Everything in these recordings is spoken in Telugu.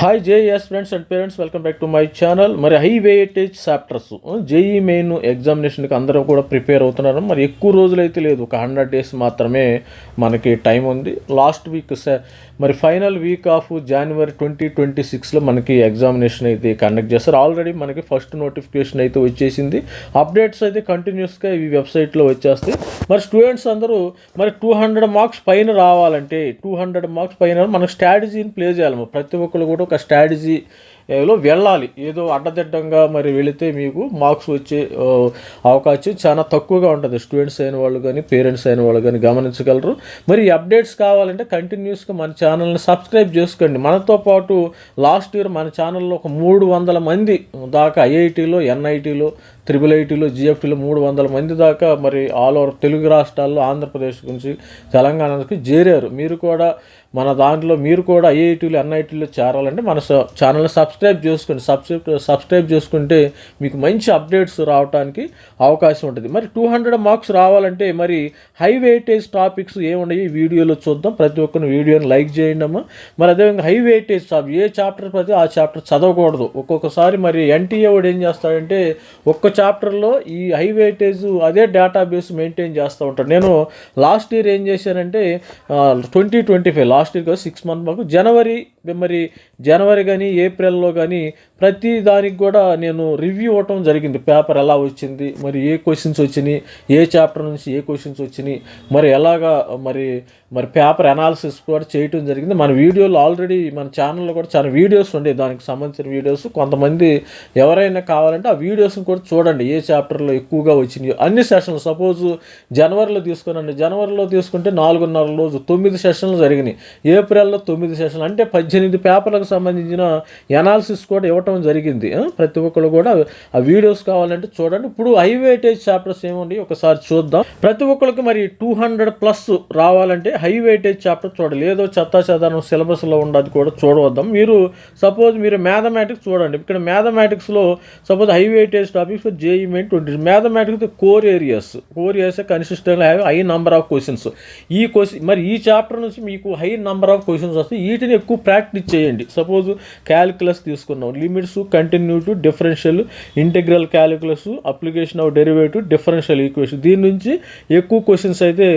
Hi JS friends and parents welcome back to my channel మరి high weightage chapters JEE main ఎగ్జామినేషన్కి అందరూ కూడా ప్రిపేర్ అవుతున్నారు. మరి ఎక్కువ రోజులైతే లేదు ఒక హండ్రెడ్ డేస్ మాత్రమే మనకి టైం ఉంది. లాస్ట్ వీక్ మరి final week of January twenty twenty సిక్స్లో మనకి ఎగ్జామినేషన్ అయితే కండక్ట్ చేస్తారు. ఆల్రెడీ మనకి ఫస్ట్ నోటిఫికేషన్ అయితే వచ్చేసింది. అప్డేట్స్ అయితే కంటిన్యూస్గా ఈ వెబ్సైట్లో వచ్చేస్తాయి. మరి స్టూడెంట్స్ అందరూ మరి టూ హండ్రెడ్ మార్క్స్ పైన రావాలంటే టూ హండ్రెడ్ మార్క్స్ పైన మనం స్ట్రాటజీని ప్లే చేయాలి. ప్రతి ఒక్కరు కూడా ఒక స్ట్రాటజీ లో వెళ్ళాలి. ఏదో అడ్డదిడ్డంగా మరి వెళితే మీకు మార్క్స్ వచ్చే అవకాశం చాలా తక్కువగా ఉంటుంది. స్టూడెంట్స్ అయిన వాళ్ళు కానీ పేరెంట్స్ అయిన వాళ్ళు కానీ గమనించగలరు. మరి అప్డేట్స్ కావాలంటే కంటిన్యూస్గా మన ఛానల్ని సబ్స్క్రైబ్ చేసుకోండి. మనతో పాటు లాస్ట్ ఇయర్ మన ఛానల్లో ఒక మూడు వందల మంది దాకా ఐఐటీలో ఎన్ఐటీలో త్రిబుల్ ఐటీలో జిఎఫ్టీలో మూడు వందల మంది దాకా మరి ఆల్ ఓవర్ తెలుగు రాష్ట్రాల్లో ఆంధ్రప్రదేశ్ నుంచి తెలంగాణకి చేరారు. మీరు కూడా మన దాంట్లో మీరు కూడా ఐఐటీలు ఎన్ఐటీలు చేరాలంటే మన ఛానల్ ఛానల్ని సబ్స్క్రైబ్ చేసుకోండి సబ్స్క్రైబ్ సబ్స్క్రైబ్ చేసుకుంటే మీకు మంచి అప్డేట్స్ రావడానికి అవకాశం ఉంటుంది. మరి టూ హండ్రెడ్ మార్క్స్ రావాలంటే మరి హై వెయిటేజ్ టాపిక్స్ ఏమున్నాయి వీడియోలో చూద్దాం. ప్రతి ఒక్కరిని వీడియోని లైక్ చేయండి అమ్మా. మరి అదేవిధంగా హై వెయిటేజ్ టాపిక్ ఏ చాప్టర్ ప్రతి ఆ చాప్టర్ చదవకూడదు. ఒక్కొక్కసారి మరి ఎన్టీఏ వాడు ఏం చేస్తాడంటే ఒక్క చాప్టర్లో ఈ హై వెయిటేజ్ అదే డేటాబేస్ మెయింటైన్ చేస్తూ ఉంటాడు. నేను లాస్ట్ ఇయర్ ఏం చేశానంటే twenty twenty five last last year కదా సిక్స్ మంత్ మాకు జనవరి మరి జనవరి కానీ ఏప్రిల్లో కానీ ప్రతి దానికి కూడా నేను రివ్యూ ఇవ్వటం జరిగింది. పేపర్ ఎలా వచ్చింది మరి ఏ క్వశ్చన్స్ వచ్చినాయి ఏ చాప్టర్ నుంచి ఏ క్వశ్చన్స్ వచ్చినాయి మరి ఎలాగా మరి మరి పేపర్ అనాలిసిస్ కూడా చేయటం జరిగింది. మన వీడియోలు ఆల్రెడీ మన ఛానల్లో కూడా చాలా వీడియోస్ ఉండే దానికి సంబంధించిన వీడియోస్ కొంతమంది ఎవరైనా కావాలంటే ఆ వీడియోస్ని కూడా చూడండి. ఏ చాప్టర్లో ఎక్కువగా వచ్చినాయో. అన్ని సెషన్లు సపోజ్ జనవరిలో తీసుకునండి. జనవరిలో తీసుకుంటే నాలుగున్నర రోజు తొమ్మిది సెషన్లు జరిగినాయి. ఏప్రిల్లో తొమ్మిది సెషన్లు. అంటే పద్దెనిమిది పేపర్లకు సంబంధించిన ఎనాలిసిస్ కూడా ఇవ్వటం జరిగింది. ప్రతి ఒక్కరు కూడా ఆ వీడియోస్ కావాలంటే చూడండి. ఇప్పుడు హై వెయిటేజ్ చాప్టర్స్ ఏముండి ఒకసారి చూద్దాం. ప్రతి ఒక్కరికి మరి టూ హండ్రెడ్ ప్లస్ రావాలంటే హై వెయిటేజ్ చాప్టర్ చూడాలి. ఏదో చెత్తా చెదానం సిలబస్లో ఉండదు కూడా చూడవద్దాం. మీరు సపోజ్ మీరు మ్యాథమెటిక్స్ చూడండి. ఇక్కడ మ్యాథమెటిక్స్లో suppose high weightage topics JEE main twenty mathematics core areas core areas consistent have high number of questions ఈ క్వశ్చన్ మరి ఈ చాప్టర్ నుంచి మీకు హై నంబర్ ఆఫ్ క్వశ్చన్స్ వస్తాయి. వీటిని ఎక్కువ ప్రాక్టీస్ చేయండి. సపోజ్ క్యాలిక్యులస్ తీసుకున్నాం limits continue to differential integral calculus application of derivative differential equation దీని నుంచి ఎక్కువ క్వశ్చన్స్ అయితే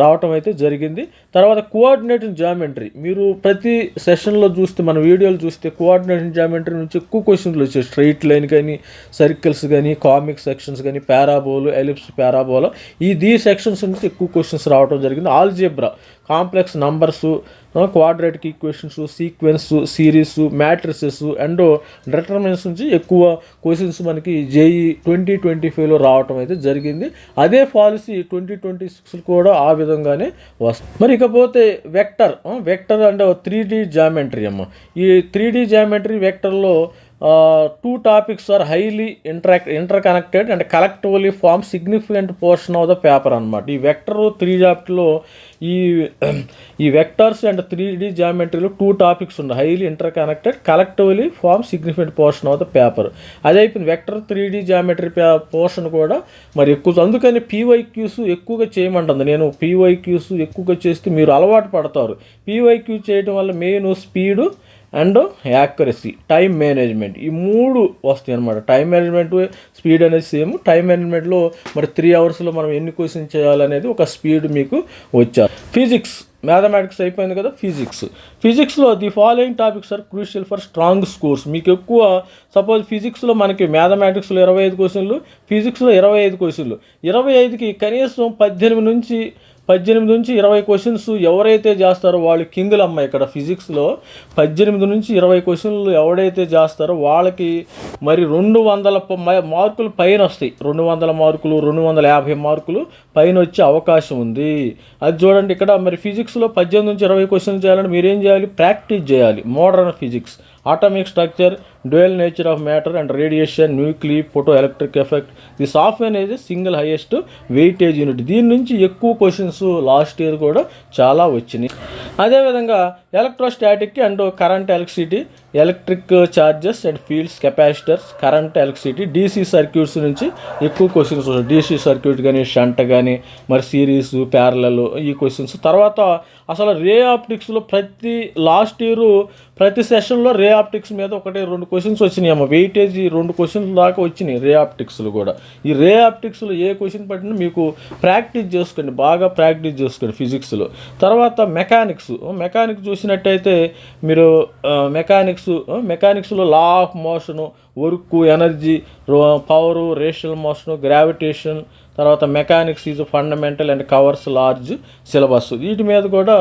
రావటం అయితే జరిగింది. తర్వాత కోఆర్డినేటింగ్ జామెట్రీ మీరు ప్రతి సెషన్లో చూస్తే మన వీడియోలు చూస్తే కోఆర్డినేటింగ్ జామెట్రీ నుంచి ఎక్కువ క్వశ్చన్లు వచ్చాయి స్ట్రైట్ లైన్ కానీ సర్కిల్స్ కానీ కామిక్ సెక్షన్స్ కానీ పారాబోలు ఎలిప్స్ పారాబోలో ఈ దీ సెక్షన్స్ నుంచి ఎక్కువ క్వశ్చన్స్ రావడం జరిగింది. Algebra complex numbers quadratic equations sequence series matrices and determinants నుంచి ఎక్కువ క్వశ్చన్స్ మనకి జేఈ ట్వంటీ ట్వంటీ ఫైవ్లో రావటం అయితే జరిగింది. అదే పాలసీ ట్వంటీ ట్వంటీ సిక్స్ కూడా ఆ విధంగానే వస్తుంది. మరి ఇకపోతే vector vector and three D geometry అమ్మ. ఈ three D geometry వెక్టర్లో two topics are highly interact interconnected and collectively form significant portion of the paper అనమాట ఈ వెక్టర్ త్రీ చాప్టర్లో ఈ ఈ వెక్టర్స్ అండ్ త్రీ డీ జామెట్రీలో టూ టాపిక్స్ ఉన్నాయి. Highly interconnected collectively form significant portion of the paper అదే అయిపోయింది vector three D geometry portion కూడా మరి ఎక్కువ అందుకని పీవైక్యూస్ ఎక్కువగా చేయమంటుంది. నేను పీవైక్యూస్ ఎక్కువగా చేస్తే మీరు అలవాటు పడతారు. పీవైక్యూ చేయడం వల్ల main speed and accuracy time management. ఈ మూడు వస్తాయి అనమాట టైం మేనేజ్మెంట్ స్పీడ్ అనేది సేమ్. టైం మేనేజ్మెంట్లో మరి త్రీ అవర్స్లో మనం ఎన్ని క్వశ్చన్ చేయాలనేది ఒక స్పీడ్ మీకు వచ్చారు ఫిజిక్స్. మ్యాథమెటిక్స్ అయిపోయింది కదా ఫిజిక్స్. ఫిజిక్స్లో the following topics are crucial for strong scores. మీకు ఎక్కువ సపోజ్ ఫిజిక్స్లో మనకి మ్యాథమెటిక్స్లో ఇరవై ఐదు క్వశ్చన్లు ఫిజిక్స్లో ఇరవై ఐదు క్వశ్చన్లు. ఇరవై ఐదుకి కనీసం పద్దెనిమిది నుంచి పద్దెనిమిది నుంచి ఇరవై క్వశ్చన్స్ ఎవరైతే చేస్తారో వాళ్ళు కింగులు అమ్మ ఇక్కడ ఫిజిక్స్లో పద్దెనిమిది నుంచి ఇరవై క్వశ్చన్లు ఎవడైతే చేస్తారో వాళ్ళకి మరి రెండు వందల మార్కులు పైన వస్తాయి. రెండు వందల మార్కులు రెండు వందల యాభై మార్కులు పైన వచ్చే అవకాశం ఉంది. అది చూడండి ఇక్కడ మరి ఫిజిక్స్లో పద్దెనిమిది నుంచి ఇరవై క్వశ్చన్లు చేయాలంటే మీరేం చేయాలి? ప్రాక్టీస్ చేయాలి. Modern physics atomic structure dual nature of matter and radiation nuclei photoelectric effect. The software అనేది సింగిల్ హైయెస్ట్ వెయిటేజ్ యూనిట్. దీని నుంచి ఎక్కువ క్వశ్చన్స్ లాస్ట్ ఇయర్ కూడా చాలా వచ్చినాయి. అదేవిధంగా electrostatic and current electricity electric charges and fields capacitors current electricity DC circuits నుంచి ఎక్కువ క్వశ్చన్స్ డీసీ సర్క్యూట్ కానీ షంట్ కానీ మరి సిరీస్ ప్యారలలు ఈ క్వశ్చన్స్ తర్వాత అసలు రే ఆప్టిక్స్లో ప్రతి లాస్ట్ ఇయర్ ప్రతి సెషన్లో రే ఆప్టిక్స్ మీద ఒకటి రెండు క్వశ్చన్స్ వచ్చినాయి అమ్మ. వెయిటేజ్ రెండు క్వశ్చన్స్ దాకా వచ్చినాయి రే ఆప్టిక్స్లు కూడా. ఈ రే ఆప్టిక్స్లో ఏ క్వశ్చన్ పట్టినా మీకు ప్రాక్టీస్ చేసుకోండి. బాగా ప్రాక్టీస్ చేసుకోండి ఫిజిక్స్లో తర్వాత మెకానిక్స్. మెకానిక్స్ చూసినట్టయితే మీరు mechanics మెకానిక్స్లో law of motion work energy power rotational motion gravitation తర్వాత mechanics is fundamental and covers large syllabus వీటి మీద కూడా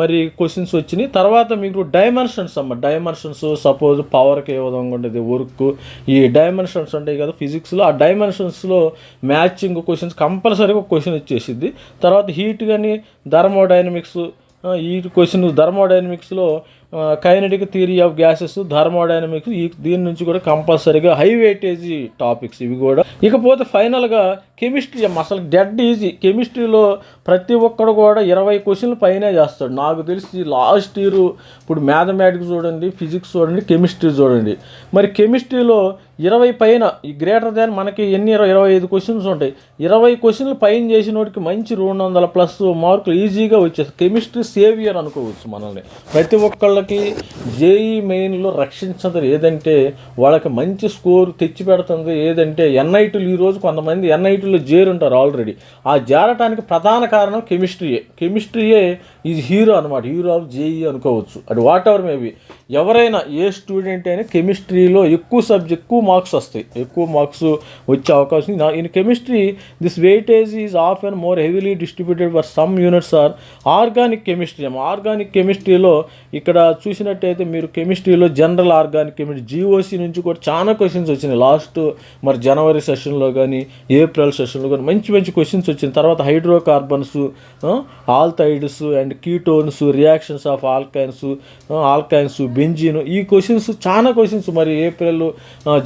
మరి క్వశ్చన్స్ వచ్చినాయి. తర్వాత మీకు డైమెన్షన్స్ అమ్మ. డైమెన్షన్స్ సపోజ్ పవర్కి ఏ విధంగా ఉండేది? వర్క్ ఈ డైమెన్షన్స్ ఉంటాయి కదా ఫిజిక్స్లో ఆ డైమెన్షన్స్లో మ్యాచింగ్ క్వశ్చన్స్ కంపల్సరీగా క్వశ్చన్ వచ్చేసింది తర్వాత హీట్ కానీ థర్మోడైనమిక్స్ ఈ question థర్మోడైనమిక్స్లో kinetic theory of gases thermodynamics ఈ దీని నుంచి కూడా కంపల్సరీగా హై వెయిటేజీ టాపిక్స్ ఇవి కూడా. ఇకపోతే ఫైనల్గా కెమిస్ట్రీ అసలు డెడ్ ఈజీ కెమిస్ట్రీలో ప్రతి ఒక్కడు కూడా ఇరవై క్వశ్చన్లు పైనే చేస్తాడు. నాకు తెలిసి లాస్ట్ ఇయర్ ఇప్పుడు మ్యాథమెటిక్స్ చూడండి ఫిజిక్స్ చూడండి కెమిస్ట్రీ చూడండి. మరి కెమిస్ట్రీలో ఇరవై పైన ఈ గ్రేటర్ దాన్ మనకి ఎన్ని ఇరవై ఇరవై ఐదు క్వశ్చన్స్ ఉంటాయి. ఇరవై క్వశ్చన్లు పైన చేసిన వాడికి మంచి రెండు వందల ప్లస్ మార్కులు ఈజీగా వచ్చేస్తాయి కెమిస్ట్రీ సేవియర్ అనుకోవచ్చు మనల్ని. ప్రతి వాళ్ళకి జేఈ మెయిన్లో రక్షించదు ఏదంటే వాళ్ళకి మంచి స్కోర్ తెచ్చి పెడుతుంది ఏదంటే ఎన్ఐటీలు ఈరోజు కొంతమంది ఎన్ఐటీలో చేరుంటారు ఆల్రెడీ. ఆ చేరటానికి ప్రధాన కారణం కెమిస్ట్రీయే. కెమిస్ట్రీయే ఈజ్ హీరో అనమాట హీరో ఆఫ్ జేఈ అనుకోవచ్చు. అది వాట్ ఎవర్ మేబీ. ఎవరైనా ఏ స్టూడెంట్ అయినా కెమిస్ట్రీలో ఎక్కువ సబ్జెక్ట్ ఎక్కువ మార్క్స్ వస్తాయి. ఎక్కువ మార్క్స్ వచ్చే అవకాశం in chemistry this weightage is of and more heavily distributed for some units are organic chemistry organic కెమిస్ట్రీలో ఇక్కడ చూసినట్టయితే మీరు కెమిస్ట్రీలో జనరల్ ఆర్గానిక్ కెమిస్ట్రీ జీఓసి నుంచి కూడా చాలా క్వశ్చన్స్ వచ్చినాయి. లాస్ట్ మరి జనవరి సెషన్లో కానీ ఏప్రిల్ సెషన్లో కానీ మంచి మంచి క్వశ్చన్స్ వచ్చిన తర్వాత hydrocarbons aldehydes and ketones reactions of alkynes alkynes benzene. ఈ క్వశ్చన్స్ చాలా క్వశ్చన్స్ మరి ఏప్రిల్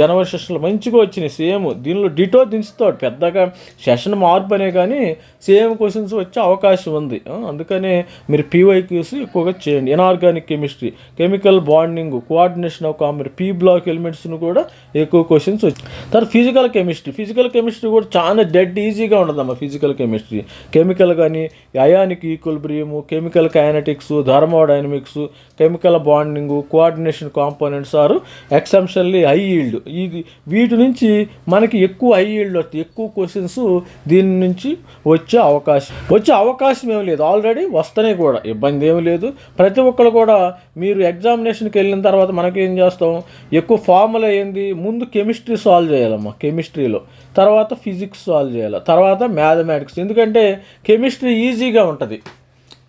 జనవరి సెషన్లో మంచిగా వచ్చినాయి. సేమ్ దీనిలో డిటో దించుతాడు. పెద్దగా సెషన్ మార్పు అనే కానీ సేమ్ క్వశ్చన్స్ వచ్చే అవకాశం ఉంది. అందుకనే మీరు పీవైక్యూస్ ఎక్కువగా చేయండి. Inorganic chemistry chemical bonding coordination of మీరు పీ బ్లాక్ ఎలిమెంట్స్ను కూడా ఎక్కువ క్వశ్చన్స్ వచ్చాయి తర్వాత ఫిజికల్ కెమిస్ట్రీ ఫిజికల్ కెమిస్ట్రీ కూడా చాలా డెడ్ ఈజీగా ఉండదమ్మా ఫిజికల్ కెమిస్ట్రీ కెమికల్ కానీ ionic equilibrium chemical kinetics thermodynamics chemical bonding coordination components ఆరు ఎక్సెప్షన్లీ హై ఈల్డ్ ఇది వీటి నుంచి మనకి ఎక్కువ హై ఈల్డ్ వస్తుంది ఎక్కువ క్వశ్చన్స్ దీని నుంచి వచ్చే అవకాశం. వచ్చే అవకాశం ఏమి లేదు. ఆల్రెడీ వస్తనే కూడా. ఇబ్బంది ఏమి లేదు. ప్రతి ఒక్కరు కూడా మీరు ఎగ్జామినేషన్కి వెళ్ళిన తర్వాత మనకేం చేస్తాం? ఎక్కువ ఫార్ములా ఏంది? ముందు కెమిస్ట్రీ సాల్వ్ చేయాలమ్మా. కెమిస్ట్రీలో తర్వాత ఫిజిక్స్ సాల్వ్ చేయాలి. తర్వాత మ్యాథమెటిక్స్ ఎందుకంటే కెమిస్ట్రీ ఈజీగా ఉంటుంది.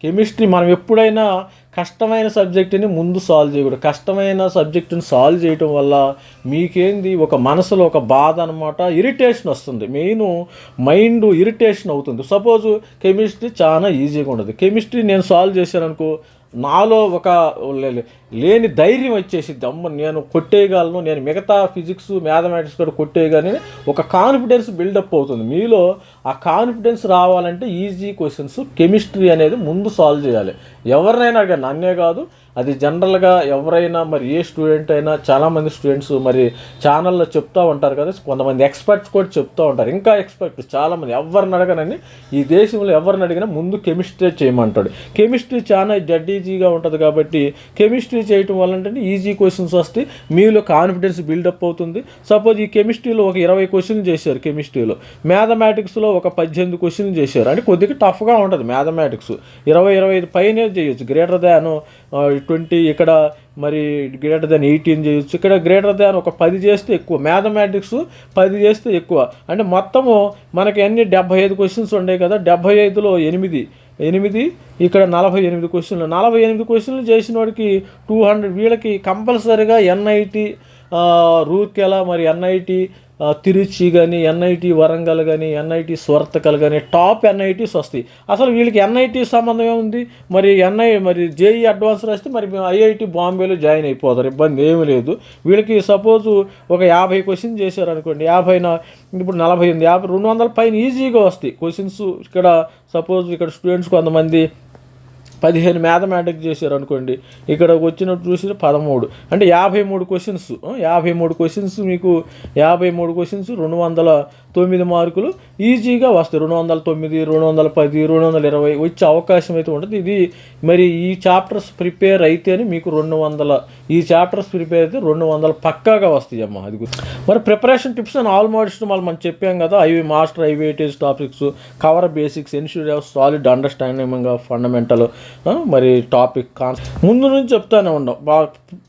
కెమిస్ట్రీ మనం ఎప్పుడైనా కష్టమైన సబ్జెక్టుని ముందు సాల్వ్ చేయకూడదు. కష్టమైన సబ్జెక్టుని సాల్వ్ చేయటం వల్ల మీకేంది? ఒక మనసులో ఒక బాధ అనమాట ఇరిటేషన్ వస్తుంది. మెయిన్ మైండ్ ఇరిటేషన్ అవుతుంది. సపోజ్ కెమిస్ట్రీ చాలా ఈజీగా ఉండదు. కెమిస్ట్రీ నేను సాల్వ్ చేశాను అనుకో నాలో ఒక లేని ధైర్యం వచ్చేసింది అమ్మ నేను కొట్టేయగలను నేను మిగతా ఫిజిక్స్ మ్యాథమెటిక్స్ కూడా కొట్టేయగానే ఒక కాన్ఫిడెన్స్ బిల్డప్ అవుతుంది. మీలో ఆ కాన్ఫిడెన్స్ రావాలంటే ఈజీ క్వశ్చన్స్ కెమిస్ట్రీ అనేది ముందు సాల్వ్ చేయాలి. ఎవరినైనా కానీ నన్నే కాదు అది జనరల్గా ఎవరైనా మరి ఏ స్టూడెంట్ అయినా చాలామంది స్టూడెంట్స్ మరి ఛానల్లో చెప్తూ ఉంటారు కదా కొంతమంది ఎక్స్పర్ట్స్ కూడా చెప్తూ ఉంటారు. ఇంకా ఎక్స్పర్ట్స్ చాలామంది ఎవరిని అడగనని ఈ దేశంలో ఎవరిని అడిగినా ముందు కెమిస్ట్రీ చేయమంటాడు. కెమిస్ట్రీ చాలా జడ్డీజీగా ఈజీగా ఉంటుంది కాబట్టి కెమిస్ట్రీ చేయటం వల్ల అంటే ఈజీ క్వశ్చన్స్ వస్తే మీలో కాన్ఫిడెన్స్ బిల్డప్ అవుతుంది. సపోజ్ ఈ కెమిస్ట్రీలో ఒక ఇరవై క్వశ్చన్లు చేశారు కెమిస్ట్రీలో. మ్యాథమెటిక్స్లో ఒక పద్దెనిమిది క్వశ్చన్లు చేశారు. అంటే కొద్దిగా టఫ్గా ఉంటుంది మ్యాథమెటిక్స్. ఇరవై ఇరవై ఐదు పైనే చేయొచ్చు. గ్రేటర్ దాన్ ట్వంటీ ఇక్కడ మరి గ్రేటర్ దాన్ ఎయిటీన్ చేయొచ్చు. ఇక్కడ గ్రేటర్ దాన్ ఒక పది చేస్తే ఎక్కువ. మ్యాథమెటిక్స్ పది చేస్తే ఎక్కువ. అంటే మొత్తము మనకి అన్ని డెబ్బై ఐదు క్వశ్చన్స్ ఉన్నాయి కదా డెబ్బై ఐదులో ఎనిమిది. ఎనిమిది ఇక్కడ నలభై ఎనిమిది క్వశ్చన్లు నలభై ఎనిమిది క్వశ్చన్లు చేసిన వాడికి టూ హండ్రెడ్ వీళ్ళకి కంపల్సరీగా ఎన్ఐటి రూర్కెలా మరి ఎన్ఐటి తిరుచి కానీ ఎన్ఐటి వరంగల్ కానీ ఎన్ఐటి స్వర్తకల్ కానీ టాప్ ఎన్ఐటీస్ వస్తాయి. అసలు వీళ్ళకి ఎన్ఐటి సంబంధం ఏముంది? మరి ఎన్ఐ మరి జేఈ అడ్వాన్స్ రాస్తే మరి మేము ఐఐటి బాంబేలో జాయిన్ అయిపోతారు. ఇబ్బంది ఏమీ లేదు. వీళ్ళకి సపోజ్ ఒక యాభై క్వశ్చన్ చేశారు అనుకోండి యాభై నా ఇప్పుడు నలభై ఎనిమిది యాభై రెండు వందల పైన ఈజీగా వస్తాయి. క్వశ్చన్స్ ఇక్కడ సపోజ్ ఇక్కడ స్టూడెంట్స్ కొంతమంది పదిహేను మ్యాథమెటిక్స్ చేశారు అనుకోండి ఇక్కడ వచ్చినట్టు చూసి పదమూడు. అంటే యాభై మూడు క్వశ్చన్స్ యాభై మూడు క్వశ్చన్స్ మీకు యాభై మూడు క్వశ్చన్స్ రెండు వందల తొమ్మిది మార్కులు ఈజీగా వస్తాయి. రెండు వందల తొమ్మిది రెండు వందల పది రెండు వందల ఇరవై వచ్చే అవకాశం అయితే ఉంటుంది. ఇది మరి ఈ చాప్టర్స్ ప్రిపేర్ అయితేనే మీకు రెండు వందల ఈ చాప్టర్స్ ప్రిపేర్ అయితే రెండు వందలు పక్కాగా వస్తాయి అమ్మ అది మరి ప్రిపరేషన్ టిప్స్ అని ఆల్మోస్ట్ మళ్ళీ మనం చెప్పాం కదా ఐవి master ఐవిఐటీస్ topics cover basics ensure of solid understanding of fundamental మరి టాపిక్ కాన్ ముందు నుంచి చెప్తానే ఉండం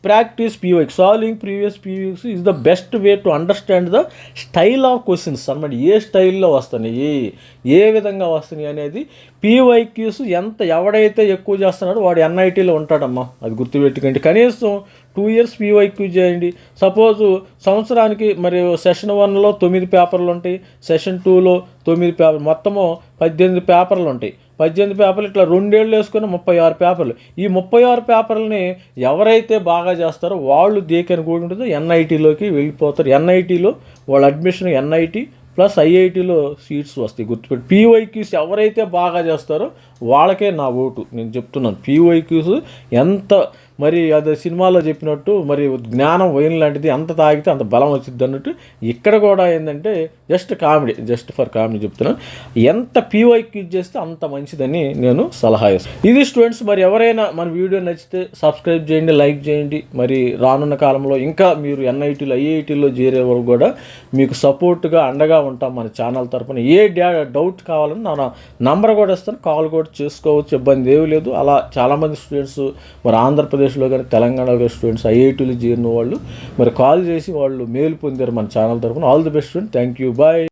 practice PYQ solving previous PYQs is the best way to understand the style of questions అనమాట ఏ స్టైల్లో వస్తున్నాయి ఏ విధంగా వస్తున్నాయి అనేది పీవైక్యూస్ ఎంత ఎవడైతే ఎక్కువ చేస్తున్నాడో వాడు ఎన్ఐటీలో ఉంటాడమ్మా. అది గుర్తుపెట్టుకోండి. కనీసం టూ ఇయర్స్ పీవైక్యూ చేయండి. సపోజు సంవత్సరానికి మరి సెషన్ వన్లో తొమ్మిది పేపర్లు ఉంటాయి. సెషన్ టూలో తొమ్మిది పేపర్ మొత్తము పద్దెనిమిది పేపర్లు ఉంటాయి. పద్దెనిమిది పేపర్లు ఇట్లా రెండేళ్ళు వేసుకుని ముప్పై ఆరు పేపర్లు. ఈ ముప్పై ఆరు పేపర్లని ఎవరైతే బాగా చేస్తారో వాళ్ళు దేకని కూడా ఉంటుందో ఎన్ఐటీలోకి వెళ్ళిపోతారు. ఎన్ఐటీలో వాళ్ళ అడ్మిషన్ ఎన్ఐటీ ప్లస్ ఐఐటిలో సీట్స్ వస్తాయి గుర్తుపెట్టి. పీవైక్యూస్ ఎవరైతే బాగా చేస్తారో వాళ్ళకే నా ఓటు. నేను చెప్తున్నాను పీవైక్యూస్ ఎంత మరి అది సినిమాలో చెప్పినట్టు మరి జ్ఞానం వైన్ లాంటిది అంత తాగితే అంత బలం వచ్చింది అన్నట్టు. ఇక్కడ కూడా ఏంటంటే just comedy just for comedy చెప్తున్నాను. ఎంత పీవైక్యూ చేస్తే అంత మంచిదని నేను సలహా ఇస్తాను. ఇది స్టూడెంట్స్ మరి ఎవరైనా మన వీడియో నచ్చితే సబ్స్క్రైబ్ చేయండి లైక్ చేయండి. మరి రానున్న కాలంలో ఇంకా మీరు ఎన్ఐటీలో ఐఐటీలో చేరే వరకు కూడా మీకు సపోర్ట్గా అండగా ఉంటాం మన ఛానల్ తరపున. ఏ డౌట్ కావాలని నా నంబర్ కూడా ఇస్తాను కాల్ కూడా చేసుకోవచ్చు ఇబ్బంది ఏమీ లేదు. అలా చాలామంది స్టూడెంట్స్ మరి ఆంధ్రప్రదేశ్ ఆంధ్రప్రదేశ్లో కానీ తెలంగాణలో స్టూడెంట్స్ ఐఐటీలు చేరిన వాళ్ళు మరి కాల్ చేసి వాళ్ళు మేలు పొందారు మన ఛానల్ తరపున. All the best student thank you bye